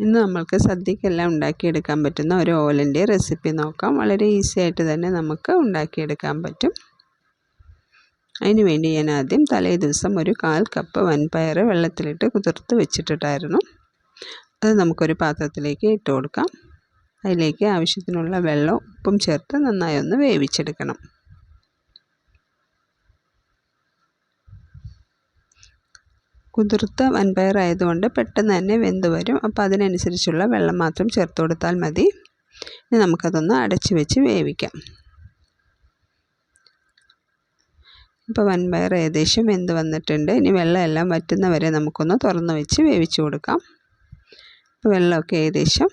ഇന്ന് നമ്മൾക്ക് സദ്യക്കെല്ലാം ഉണ്ടാക്കിയെടുക്കാൻ പറ്റുന്ന ഒരു ഓലന്റെ റെസിപ്പി നോക്കാം. വളരെ ഈസി ആയിട്ട് തന്നെ നമുക്ക് ഉണ്ടാക്കിയെടുക്കാൻ പറ്റും. അതിനുവേണ്ടി ഞാൻ ആദ്യം തലേ ദിവസം ഒരു കാൽ കപ്പ് വൻപയർ വെള്ളത്തിലിട്ട് കുതിർത്ത് വെച്ചിട്ടിട്ടായിരുന്നു. അത് നമുക്കൊരു പാത്രത്തിലേക്ക് ഇട്ട് കൊടുക്കാം. അതിലേക്ക് ആവശ്യത്തിനുള്ള വെള്ളവും ഉപ്പും ചേർത്ത് നന്നായി ഒന്ന് വേവിച്ചെടുക്കണം. കുതിർത്ത വൻപയർ ആയതുകൊണ്ട് പെട്ടെന്ന് തന്നെ വെന്ത് വരും. അപ്പോൾ അതിനനുസരിച്ചുള്ള വെള്ളം മാത്രം ചേർത്ത് കൊടുത്താൽ മതി. ഇനി നമുക്കതൊന്ന് അടച്ച് വെച്ച് വേവിക്കാം. ഇപ്പോൾ വൻപയർ ഏകദേശം വെന്ത് വന്നിട്ടുണ്ട്. ഇനി വെള്ളമെല്ലാം വറ്റുന്ന വരെ നമുക്കൊന്ന് തുറന്ന് വെച്ച് വേവിച്ച് കൊടുക്കാം. ഇപ്പോൾ വെള്ളമൊക്കെ ഏകദേശം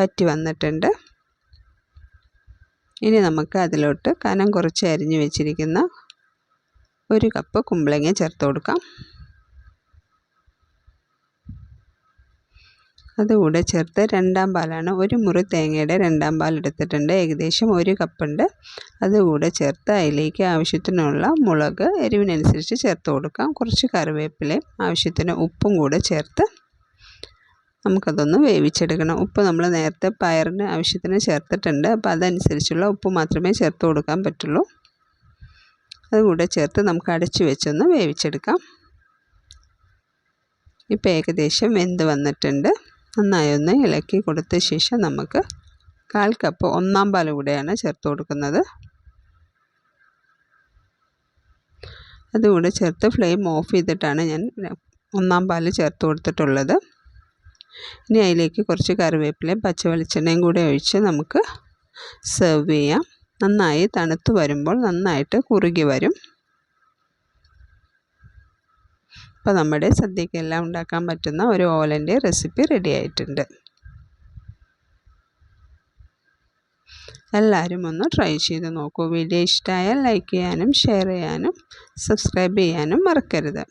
വറ്റി വന്നിട്ടുണ്ട്. ഇനി നമുക്ക് അതിലോട്ട് കനം കുറച്ച് അരിഞ്ഞ് വെച്ചിരിക്കുന്ന ഒരു കപ്പ് കുമ്പളങ്ങ ചേർത്ത് കൊടുക്കാം. അതുകൂടെ ചേർത്ത് രണ്ടാം പാലാണ്. ഒരു മുറി തേങ്ങയുടെ രണ്ടാം പാൽ എടുത്തിട്ടുണ്ട്. ഏകദേശം ഒരു കപ്പുണ്ട്. അതുകൂടെ ചേർത്ത് അതിലേക്ക് ആവശ്യത്തിനുള്ള മുളക് എരിവിനനുസരിച്ച് ചേർത്ത് കൊടുക്കാം. കുറച്ച് കറിവേപ്പിലയും ആവശ്യത്തിന് ഉപ്പും കൂടെ ചേർത്ത് നമുക്കതൊന്ന് വേവിച്ചെടുക്കണം. ഉപ്പ് നമ്മൾ നേരത്തെ പയറിന് ആവശ്യത്തിന് ചേർത്തിട്ടുണ്ട്. അപ്പോൾ അതനുസരിച്ചുള്ള ഉപ്പ് മാത്രമേ ചേർത്ത് കൊടുക്കാൻ പറ്റുള്ളൂ. അതുകൂടെ ചേർത്ത് നമുക്ക് അടച്ചു വെച്ചൊന്ന് വേവിച്ചെടുക്കാം. ഇപ്പോൾ ഏകദേശം വെന്ത് വന്നിട്ടുണ്ട്. നന്നായി ഒന്ന് ഇളക്കി കൊടുത്ത ശേഷം നമുക്ക് കാൽ കപ്പ് ഒന്നാം പാൽ കൂടെയാണ് ചേർത്ത് കൊടുക്കുന്നത്. അതുകൂടെ ചേർത്ത് ഫ്ലെയിം ഓഫ് ചെയ്തിട്ടാണ് ഞാൻ ഒന്നാം പാൽ ചേർത്ത് കൊടുത്തിട്ടുള്ളത്. ഇനി അതിലേക്ക് കുറച്ച് കറിവേപ്പിലയും പച്ച വെളിച്ചെണ്ണയും കൂടെ ഒഴിച്ച് നമുക്ക് സെർവ് ചെയ്യാം. നന്നായി തണുത്ത് വരുമ്പോൾ നന്നായിട്ട് കുറുകി വരും. അപ്പോൾ നമ്മുടെ സദ്യക്കെല്ലാം ഉണ്ടാക്കാൻ പറ്റുന്ന ഒരു ഓലന്റെ റെസിപ്പി റെഡി ആയിട്ടുണ്ട്. എല്ലാവരും ഒന്ന് ട്രൈ ചെയ്ത് നോക്കൂ. വീഡിയോ ഇഷ്ടമായാൽ ലൈക്ക് ചെയ്യാനും ഷെയർ ചെയ്യാനും സബ്സ്ക്രൈബ് ചെയ്യാനും മറക്കരുത്.